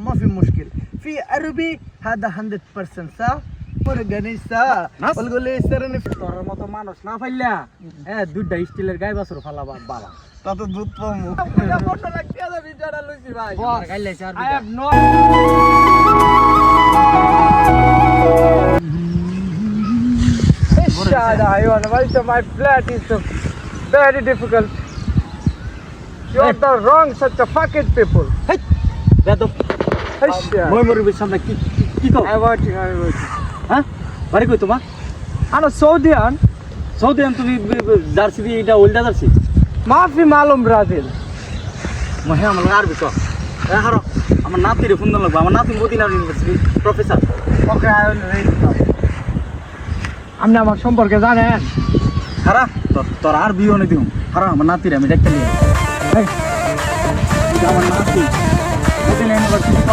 ما في مشكل في عربي هذا 100% صح مرغنيسا نص. والقول لي سرني তোর মতো মানুষ না পাইলা হ্যাঁ দুইটা স্টিলের গাই বাছুর ফালাবা বালা তাতে দুধ পামু বড় লাগতে আছে বিচারা লইছি ভাই boss, I have no Shada, Ivan, also my flat is uh, very difficult. You are the wrong such a fucking people. Veda Hasha. মই মরিবি সামনে কি কি- কও. হ্যাঁ? বাড়ি কই তোমার? I'm a Saudian. সৌদি আম তুমি জার্সি দিয়ে এটা উল্টা জার্সি? Mafi malum Brazil. মই হ্যাঁ আমার আরবি তো হারো আমার নাতিরে ফোন লাগবে। আমার নাতি মদিনা ইউনিভার্সিটি প্রফেসর it. আপনি আমার সম্পর্কে জানেন। হারা তোর- আর বিয়ে অনেক দিন হারা আমার নাতিরে আমি দেখতে নিয়ে আমার নাতি।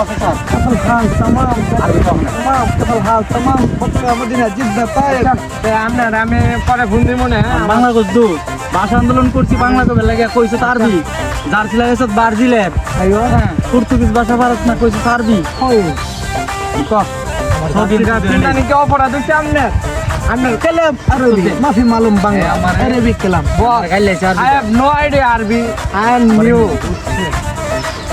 অফিসার। কফল খান তামাম তামাম কফল খান তামাম বকরা মদিনা জিদ্দা তাই আপনার আমি পরে ফোন দিব না বাংলা কস দু ভাষা আন্দোলন করছি বাংলা কবে লাগে কইছে তারবি। Jersey লাগাইছ বার্জি lab. আইও হ্যাঁ। পর্তুগিজ ভাষা ভারত না কইছে তারবি। ও ক? সদিন তিনটা নাকি অপরাধ হইছে আপনার আপনার কালাম আরবি মাফি মালুম বাংলা। আরবি কালাম। বল গাইলে আই হ্যাভ নো আইডিয়া আরবি। I am new.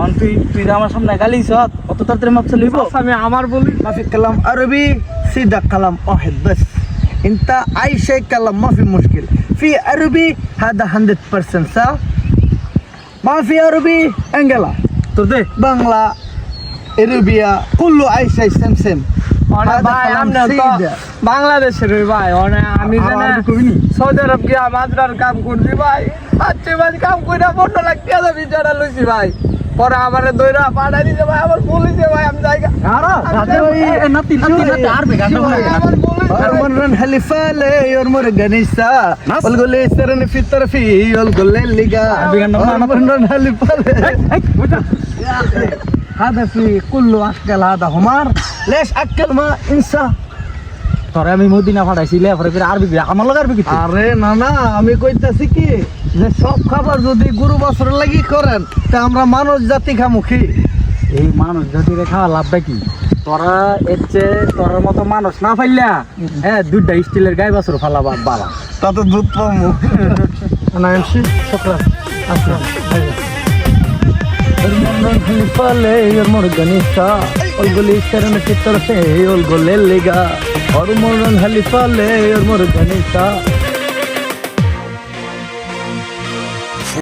অন তুই তুই যে আমার সামনে গালিছ অত তাড়াতাড়ি মাপসা লইব আমি আমার বলি ما في كلام عربي سيدا كلام واحد بس انت اي شيء كلام ما في مشكلة في عربي هذا 100% صح ما في عربي انجلا তোর দে بنغلا عربية كله اي شيء سم سم অনেক هذا ভাই كلام আপনার তো سيدا বাংলাদেশের ওই ভাই অনেক আমি আর জানা আরবি কবি নি? সৌদি আরব গিয়া মাদ্রার কাম করছি ভাই পাঁচটি মাস কাম কইরা বন্ধ লাগতে আছে বিচারা লইছি ভাই পরে আমারে দইরা পাঠাই দিছে ভাই আমার পুলিশে ভাই আমি জায়গা এ নাতি নাতি নাতি আর বেগান আমার পুলিশ مرن هالفالي يرمر قنيسة نص. والقول لي سرني في الطرفي والقول لي اللي قاعد بيغنوا معنا. مرن هالفالي يا أخي هذا في كله أكل هذا حمار ليش أكل ما إنسى তোরে আমি মদিনা ফাটাইছিলে পরে ফিরে আরবি আমার লগে আরবি কিছু আরে না না আমি কইতাছি কি যে সব খাবার যদি গুরু বছর লাগি করেন তা আমরা মানুষ জাতি খামুখি এই মানুষ জাতিরে খাওয়া লাভটা কি? তোরা এর চেয়ে তোরার মতো মানুষ না ফাইলা হ্যাঁ দুধটা স্টিলের গাই বছর ফালা বালা তাতে দুধ পাবো না এমসি শুক্রান। আসলাম फले मुर्गनिशा उलगुली शरण की तरफ उलगुले लेगा और मोरन हली साले और मोर घनी